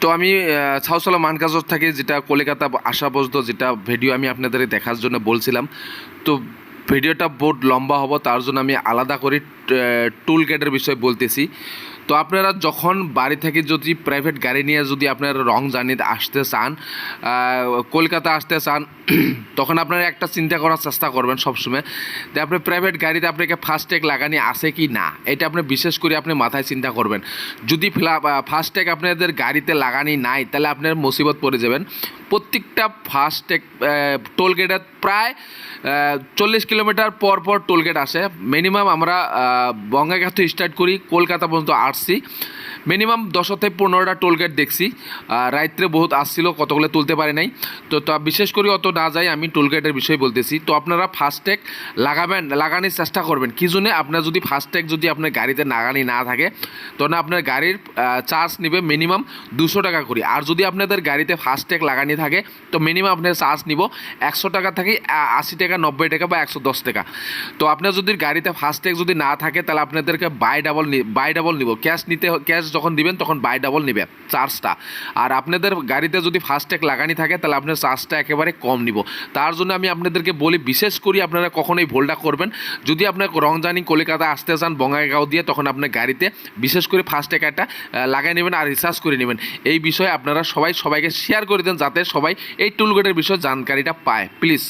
তো আমি ছাউসালা মানকাজর থেকে, যেটা কলকাতা আসা পর্যন্ত যেটা ভিডিও আমি আপনাদের দেখার জন্য বলছিলাম। তো ভিডিওটা বহুত লম্বা হব, তার জন্য আমি আলাদা করে টুল গেটের বিষয়ে বলতেছি। তো আপনারা যখন বাড়ি থেকে যদি প্রাইভেট গাড়ি নিয়ে যদি আপনারা রং জার্নিতে আসতে চান কলকাতা আসতে চান, তখন আপনারা একটা চিন্তা করার চেষ্টা করবেন সবসময় যে আপনি প্রাইভেট গাড়িতে আপনাকে ফাস্ট্যাগ লাগানি আছে কি না? এটা আপনি বিশেষ করে আপনি মাথায় চিন্তা করবেন। যদি ফাস্ট্যাগ আপনাদের গাড়িতে লাগানি নাই, তাহলে আপনার মুসিবত পড়ে যাবেন। প্রত্যেকটা ফাস্ট্যাগ টোল গেটে প্রায় চল্লিশ কিলোমিটার পর পর টোল গেট আসে। মিনিমাম আমরা থেকে স্টার্ট করি, কলকাতা পর্যন্ত passer মিনিমাম দশতে পনেরোটা টোল গেট দেখছি। রাত্রে বহুত আসছিল, কতগুলো তুলতে পারে নাই। তো, তা বিশেষ করে অত না যাই আমি টোল গেটের বিষয়ে বলতেছি। তো আপনারা ফাস্ট্যাগ লাগাবেন, লাগানোর চেষ্টা করবেন। কি জন্যে? আপনার যদি ফাস্ট্যাগ যদি আপনার গাড়িতে লাগানি না থাকে তখন আপনার গাড়ির চার্জ নেবে মিনিমাম দুশো টাকা করে। আর যদি আপনাদের গাড়িতে ফাস্ট্যাগ লাগানি থাকে, তো মিনিমাম আপনার চার্জ নিব একশো টাকা থেকে আশি টাকা, নব্বই টাকা বা একশো দশ টাকা। তো আপনার যদি গাড়িতে ফাস্ট্যাগ যদি না থাকে, তাহলে আপনাদেরকে বাই ডাবল বাই ডাবল নিব। ক্যাশ নিতে ক্যাশ যখন দিবেন, তখন বাই ডাবল নেবে চার্জটা আর আপনাদের গাড়িতে যদি ফাস্ট্যাগ লাগানি থাকে, তাহলে আপনার চার্জটা একেবারে কম নিব। তার জন্য আমি আপনাদেরকে বলি, বিশেষ করে আপনারা কখনোই ভুলটা করবেন। যদি আপনার রংজানি কলকাতা আসতে চান, বঙ্গাইগাঁও দিয়ে, তখন আপনার গাড়িতে বিশেষ করে ফাস্ট্যাগ একটা লাগাই নেবেন আর রিচার্জ করে নেবেন। এই বিষয়ে আপনারা সবাই সবাইকে শেয়ার করে দেন, যাতে সবাই এই টুলগেটের বিষয়ে জানকারিটা পায়। প্লিজ